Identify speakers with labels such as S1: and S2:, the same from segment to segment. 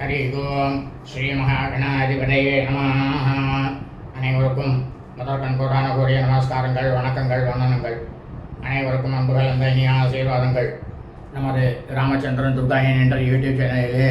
S1: ஹரி ஓம் ஸ்ரீ மகாகணாதிபதையே நமः அனைவருக்கும் முதல் கண்கூடான கூடிய நமஸ்காரங்கள் வணக்கங்கள் வந்தனங்கள் அனைவருக்கும் அன்புகள் அந்த இனிய ஆசீர்வாதங்கள் நமது ராமச்சந்திரன் துர்காயன் என்ற யூடியூப் சேனலிலே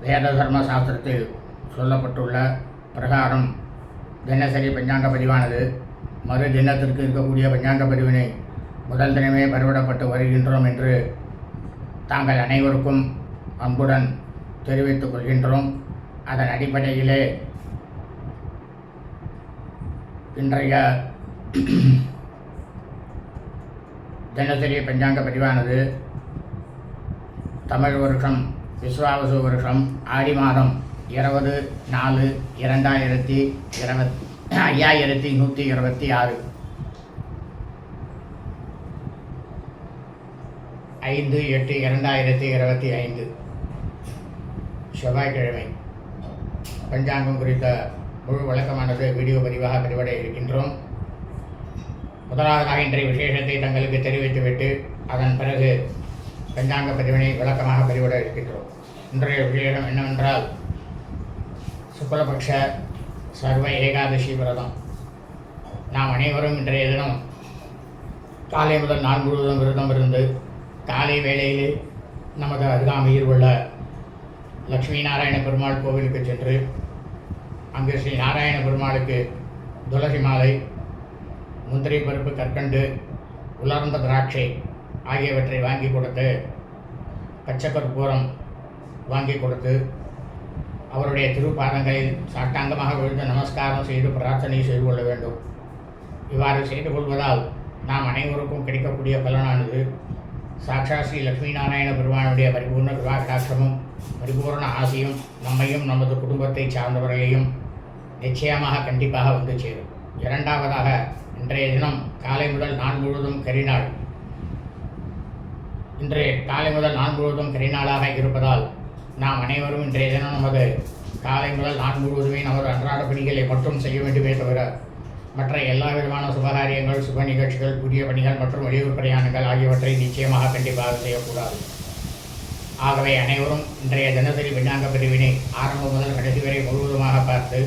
S1: வேத தர்ம சாஸ்திரத்தில் சொல்லப்பட்டுள்ள பிரகாரம் தினசரி பஞ்சாங்க பதிவானது. மறு தினத்திற்கு இருக்கக்கூடிய பஞ்சாங்க பதிவினை முதல் தினமே பருவிடப்பட்டு வருகின்றோம் என்று தாங்கள் அனைவருக்கும் அன்புடன் தெரிவித்துக் கொள்கின்றோம் அதன் அடிப்படையிலே இன்றைய தினசரி பஞ்சாங்க பதிவானது தமிழ் வருஷம் விஸ்வாவசு வருஷம் ஆடி மாதம் இருபது நாலு இரண்டாயிரத்தி இருபத் ஐயாயிரத்தி நூற்றி இருபத்தி ஆறு. ஐந்து எட்டு இரண்டாயிரத்தி இருபத்தி ஐந்து. செவ்வாய்க்கிழமை. பஞ்சாங்கம் குறித்த முழு வழக்கமானது வீடியோ பதிவாக பதிவிட இருக்கின்றோம். முதலாவதாக இன்றைய விசேஷத்தை தங்களுக்கு தெரிவித்துவிட்டு அதன் பிறகு பஞ்சாங்க பதிவினை விளக்கமாக பதிவிட இருக்கின்றோம். இன்றைய விசேஷம் என்னவென்றால் சுக்லபக்ஷ சர்வ ஏகாதசி விரதம். நாம் அனைவரும் இன்றைய தினம் காலை முதல் நாள் முழுவதும் விரதம் இருந்து காலை வேளையில் நமது அருகாமையில் உள்ள லக்ஷ்மி நாராயண பெருமாள் கோவிலுக்கு சென்று அங்கு ஸ்ரீ நாராயண பெருமாளுக்கு துளசி மாலை முந்திரி பருப்பு கற்கண்டு உலர்ந்த திராட்சை ஆகியவற்றை வாங்கி கொடுத்து பச்சை வாங்கி கொடுத்து அவருடைய திருப்பாதங்களில் சாட்டாங்கமாக விழுந்து நமஸ்காரம் செய்து பிரார்த்தனை செய்து கொள்ள வேண்டும். இவ்வாறு செய்து கொள்வதால் நாம் அனைவருக்கும் கிடைக்கக்கூடிய பலனானது சாட்சா ஸ்ரீ லக்ஷ்மி நாராயண பெருமானுடைய பரிபூர்ண கிருபாகடாட்சமும் பரிபூர்ண ஆசையும் நம்மையும் நமது குடும்பத்தை சார்ந்தவர்களையும் நிச்சயமாக கண்டிப்பாக வந்து சேரும். இரண்டாவதாக இன்றைய தினம் காலை முதல் நான் முழுவதும் கரிநாள். இன்றைய காலை முதல் நான் முழுவதும் கரிநாளாக இருப்பதால் நாம் அனைவரும் இன்றைய தினம் நமது காலை முதல் நாள் முழுவதுமே நமது அன்றாட பணிகளை மட்டும் செய்ய வேண்டுமே தவிர மற்ற எல்லா விதமான சுபகாரியங்கள் சுப நிகழ்ச்சிகள் புதிய பணிகள் மற்றும் வெளியூர் பிரயாணங்கள் ஆகியவற்றை நிச்சயமாக கண்டிப்பாக செய்யக்கூடாது. ஆகவே அனைவரும் இன்றைய தினசரி விண்ணாங்க பிரிவினை ஆரம்பம் முதல் கடைசி வரை முழுவதுமாக பார்த்து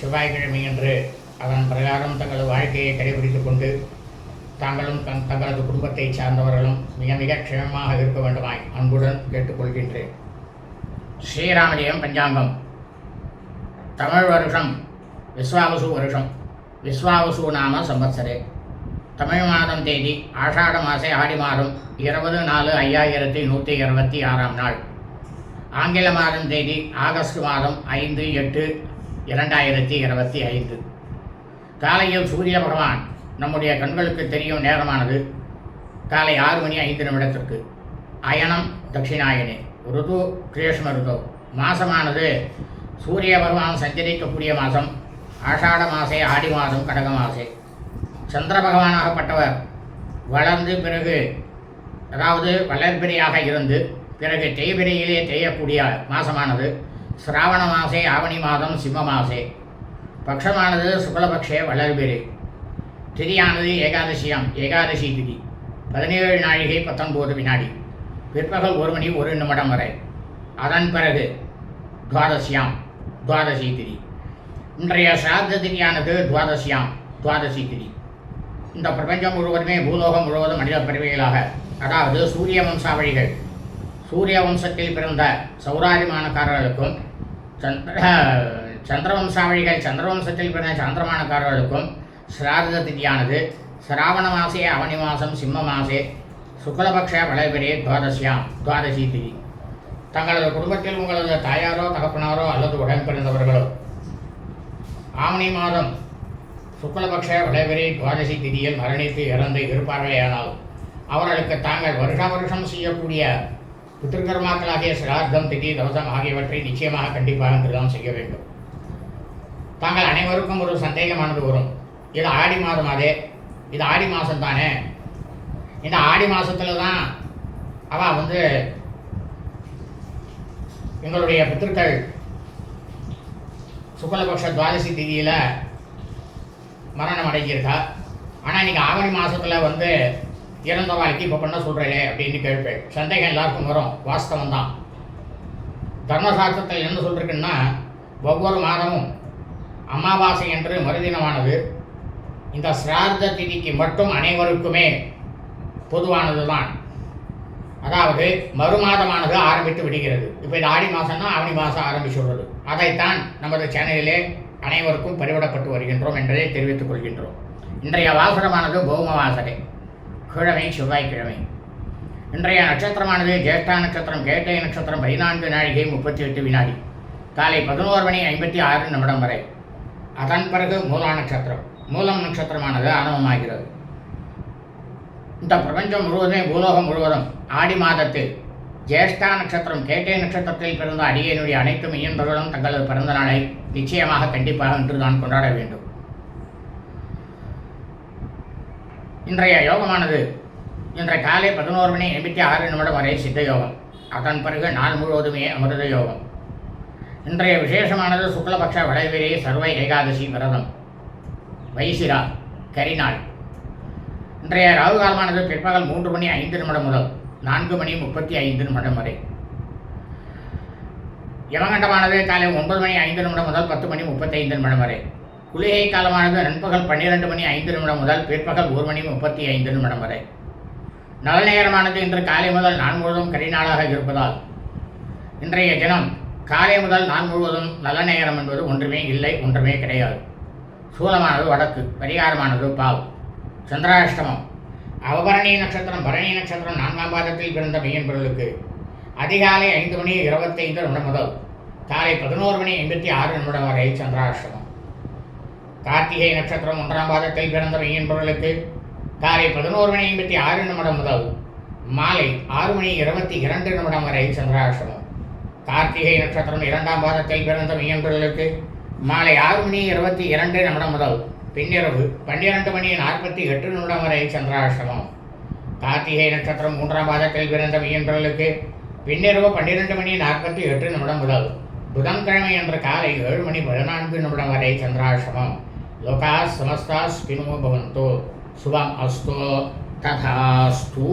S1: செவ்வாய்க்கிழமையன்று அதன் பிரகாரம் தங்களது வாழ்க்கையை கடைபிடித்துக் கொண்டு தாங்களும் தங் தங்களது குடும்பத்தை சார்ந்தவர்களும் மிக மிக க்ஷேமமாக இருக்க வேண்டுமாய் அன்புடன் கேட்டுக்கொள்கின்றேன். ஸ்ரீராமஜெயம் பஞ்சாங்கம். தமிழ் வருஷம் விஸ்வாவசு வருஷம் விஸ்வாவசு நாம சம்பத்சரே தமிழ் மாதம் தேதி ஆஷாட மாசே ஆடி மாதம் இருபது நாலு ஐயாயிரத்தி நூற்றி இருபத்தி ஆறாம் நாள். ஆங்கில மாதம் தேதி ஆகஸ்ட் மாதம் ஐந்து எட்டு இரண்டாயிரத்தி இருபத்தி ஐந்து. காலையில் சூரிய பகவான் நம்முடைய கண்களுக்கு தெரியும் நேரமானது காலை ஆறு மணி ஐந்து நிமிடத்திற்கு. அயனம் தட்சிணாயனே ருது கிரேஷ்ம ருது மாசமானது சூரிய பகவான் சஞ்சரிக்கக்கூடிய மாதம் ஆஷாட மாசே ஆடி மாதம் கடக மாசே சந்திர பகவானாகப்பட்டவர் வளர்ந்து பிறகு அதாவது வளர்பிரியாக இருந்து பிறகு தேய்பிரையிலே தேயக்கூடிய மாசமானது சிராவண மாசே ஆவணி மாதம் சிம்ம மாசே. பக்ஷமானது சுக்லபக்ஷே வளர்பிரி திதியானது ஏகாதசியாம் ஏகாதசி திதி. பதினேழு நாழிகை பத்தொன்பது வினாடி. பிற்பகல் ஒரு மணி ஒரு நிமிடம் வரை. அதன் பிறகு துவாதசியாம் துவாதசி திதி. இன்றைய சிராத்த திதியானது துவாதசியாம் துவாதசி திதி. இந்த பிரபஞ்சம் முழுவதுமே பூலோகம் முழுவதும் மனித பிறவிகளாக அதாவது சூரிய வம்சாவழிகள். சூரிய வம்சத்தில் பிறந்த சௌராரிமானக்காரர்களுக்கும் சந்திர சந்திர வம்சாவழிகள் சந்திர வம்சத்தில் பிறந்த சந்திரமானக்காரர்களுக்கும் சிராத திதியானது சிராவண மாசே அவனி மாசம் சிம்ம மாசே சுக்லபக்ஷ வளைபெரிய துவாதசியாம் துவாதசி திதி. தங்களது குடும்பத்தில் உங்களது தாயாரோ தகப்பனாரோ அல்லது உடன் பிறந்தவர்களோ ஆவணி மாதம். சுக்லபக்ஷ விளைவரி துவாதசி திதியில் மரணித்து இறந்து இருப்பார்களேயானால் அவர்களுக்கு தாங்கள் வருஷா வருஷம் செய்யக்கூடிய பித்திருக்கர்மாக்களாகிய சிரார்த்தம் திதி தவசம் ஆகியவற்றை நிச்சயமாக கண்டிப்பாக திருதம் செய்ய வேண்டும். தாங்கள் அனைவருக்கும் ஒரு சந்தேகமானது வரும். இது ஆடி மாதம் அதே இது ஆடி மாதம் தானே? இந்த ஆடி மாதத்துல தான் அவள் வந்து எங்களுடைய பித்திருக்கள் சுக்லபக்ஷ துவாதசி திதியில் மரணம் அடைஞ்சிருக்கா? ஆனால் நீங்கள் ஆவணி மாதத்தில் வந்து இறந்த வாழ்க்கை இப்போ பண்ண சொல்கிறீங்களே அப்படின்னு கேட்பேன். சந்தேகம் எல்லாருக்கும் வரும். வாஸ்தவம் தான். தர்மசாஸ்திரத்தில் என்ன சொல்லிருக்குன்னா ஒவ்வொரு மாதமும் அமாவாசை என்று மறுதினமானது. இந்த சிரார்த்த திதிக்கு மட்டும் அனைவருக்குமே பொதுவானது தான் அதாவது மறுமாதமானது ஆரம்பித்து விடுகிறது. இப்போ இது ஆடி மாதம்னா ஆவணி மாதம் ஆரம்பிச்சு விடுறது அதைத்தான் நமது சேனலிலே அனைவருக்கும் பரிவிடப்பட்டு வருகின்றோம் என்பதை தெரிவித்துக் கொள்கின்றோம். இன்றைய வாசனமானது பௌம வாசனை கிழமை செவ்வாய்க்கிழமை. இன்றைய நட்சத்திரமானது ஜேஷ்டா நட்சத்திரம் கேட்டை நட்சத்திரம் பதினான்கு நாழிகை முப்பத்தி எட்டு வினாடி. காலை பதினோரு மணி ஐம்பத்தி ஆறு நிமிடம் வரை. அதன் பிறகு மூலா நட்சத்திரம். மூலம் நட்சத்திரமானது ஆரம்பமாகிறது. இந்த பிரபஞ்சம் முழுவதுமே பூலோகம் முழுவதும் ஆடி மாதத்தில் ஜேஷ்டா நட்சத்திரம் கேட்டே நட்சத்திரத்தில் பிறந்த அடியனுடைய அனைத்து மெய்யன்பர்களும் தங்களது பிறந்த நாளை நிச்சயமாக கண்டிப்பாக இன்று தான் கொண்டாட வேண்டும். இன்றைய யோகமானது இன்றைய காலை பதினோரு மணி எண்பத்தி ஆறு நிமிடம் வரை சித்த யோகம். அதன் பிறகு நாள் முழுவதுமே அமிர்த யோகம். இன்றைய விசேஷமானது சுக்லபக்ஷ வளைவிரே சர்வ ஏகாதசி விரதம். வைசிரா கரிநாள். இன்றைய ராகு காலமானது பிற்பகல் மூன்று மணி ஐந்து நிமிடம் முதல் நான்கு மணி முப்பத்தி ஐந்து நிமிடம் வரை. யமகண்டமானது காலை ஒன்பது மணி ஐந்து நிமிடம் முதல் பத்து மணி முப்பத்தைந்து நிமிடம் வரை. குளிகை காலமானது நண்பகல் பன்னிரெண்டு மணி ஐந்து நிமிடம் முதல் பிற்பகல் ஒரு மணி முப்பத்தி ஐந்து நிமிடம் வரை. நல்ல நேரமானது இன்று காலை முதல் நான் முழுவதும் கரிநாளாக இருப்பதால் இன்றைய தினம் காலை முதல் நான் முழுவதும் நல்ல நேரம் என்பது ஒன்றுமே இல்லை ஒன்றுமே கிடையாது. சூலமானது வடக்கு பரிகாரமானது பால் சந்திராஷ்டமம். அவபரணி நட்சத்திரம் பரணி நட்சத்திரம் நான்காம் பாதத்தில் பிறந்த மெய்யன்பர்களுக்கு அதிகாலை ஐந்து மணி இருபத்தைந்து நிமிடம் முதல் காலை பதினோரு மணி எண்பத்தி ஆறு நிமிடம் வரை சந்திராஷ்டமம். கார்த்திகை நட்சத்திரம் ஒன்றாம் பாதத்தில் பிறந்த மெய்யன்பர்களுக்கு காலை பதினோரு மணி ஐம்பத்தி ஆறு நிமிடம் முதல் மாலை ஆறு மணி இருபத்தி இரண்டு நிமிடம் வரை சந்திராஷ்டமம். கார்த்திகை நட்சத்திரம் இரண்டாம் பாதத்தில் பிறந்த மெய்யன்பர்களுக்கு மாலை ஆறு மணி இருபத்தி இரண்டு நிமிடம் முதல் பின்னிரவு பன்னிரண்டு மணி நாற்பத்தி எட்டு நிமிடம் வரை சந்திராஷ்டமம். கார்த்திகை நட்சத்திரம் மூன்றாம் மாதத்தில் பிறந்த மெய்யன்பர்களுக்கு பின்னிரவு பன்னிரண்டு மணி நாற்பத்தி எட்டு நிமிடம் முதல் புதன்கிழமை என்ற காலை ஏழு மணி பதினான்கு நிமிடம் வரை சந்திராஷ்டமம். லோகா சமஸ்தா ஸ்பினோ பவந்தோ. சுபம் அஸ்தோ. ததாஸ்தூ.